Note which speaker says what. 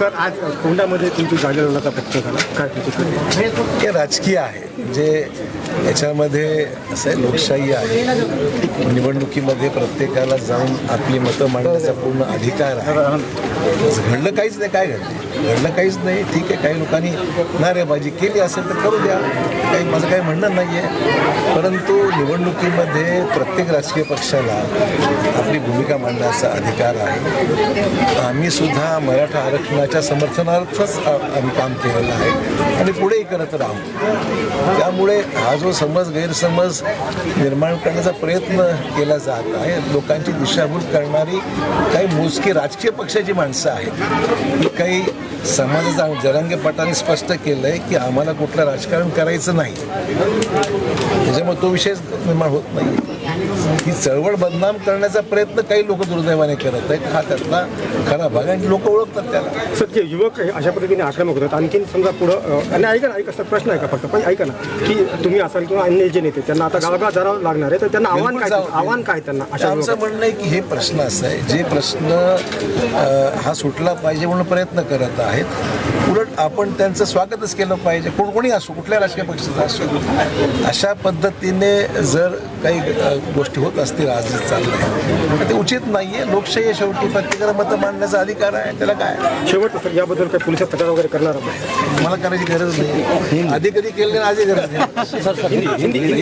Speaker 1: तर आज कोंडामध्ये तुमची जागा लढण्याचा पक्ष झाला. काय
Speaker 2: हे राजकीय आहे. जे याच्यामध्ये असं आहे, लोकशाही आहे निवडणुकीमध्ये प्रत्येकाला जाऊन आपली मतं मांडण्याचा पूर्ण अधिकार आहे. घडलं काहीच नाही काय घडलं? घडलं काहीच नाही ठीक आहे काही लोकांनी नारेबाजी केली असेल तर करू द्या. काही माझं काही म्हणणं नाही आहे परंतु निवडणुकीमध्ये प्रत्येक राजकीय पक्षाला आपली भूमिका मांडण्याचा अधिकार आहे. आम्ही सुद्धा मराठा आरक्षणाच्या समर्थनार्थच आम्ही काम केलेलं आहे आणि पुढेही करत राहू. त्यामुळे हा जो समज गैरसमज निर्माण करण्याचा प्रयत्न केला जात आहे लोकांची दिशाभूल करणारी काही मोजकी राजकीय पक्षाची माणसं आहेत. काही समाजाचा जरांगेपाटाने स्पष्ट केलं आहे की आम्हाला कुठलं राजकारण करायचं नाही. त्याच्यामुळे तो विषय निर्माण होत नाही. ही चळवळ बदनाम करण्याचा प्रयत्न काही लोक दुर्दैवाने करत आहेत. हा त्यातला खरा भाग आणि लोक ओळखतात त्याला.
Speaker 1: सर युवक हे अशा पद्धतीने आक्रमक होतात. आणखीन समजा पुढं आणि ऐका ना ऐका सर प्रश्न ऐका फक्त? पण ऐका ना. की तुम्ही असाल किंवा अन्य जे नेते त्यांना आता गावागाव जावं लागणार आहे तर त्यांना आव्हान काय आव्हान काय त्यांना? अशा
Speaker 2: आमचं? म्हणणं आहे की हे प्रश्न असं आहे जे प्रश्न अ, हा सुटला पाहिजे म्हणून प्रयत्न करत आहेत. उलट आपण त्यांचं स्वागतच केलं पाहिजे. कोण कोणी असो कुठल्या राजकीय पक्षाचा असो. अशा पद्धतीने जर काही गोष्टी होत असतील आज चाललंय ते उचित नाही आहे लोकशाही शेवटी प्रत्येकाला मतं मांडण्याचा अधिकार आहे. त्याला काय?
Speaker 1: शेवट सर याबद्दल काही पोलिसात तक्रार वगैरे करणार
Speaker 2: मला करायची गरज नाही. आधी कधी केलं नाही. आजही गरज नाही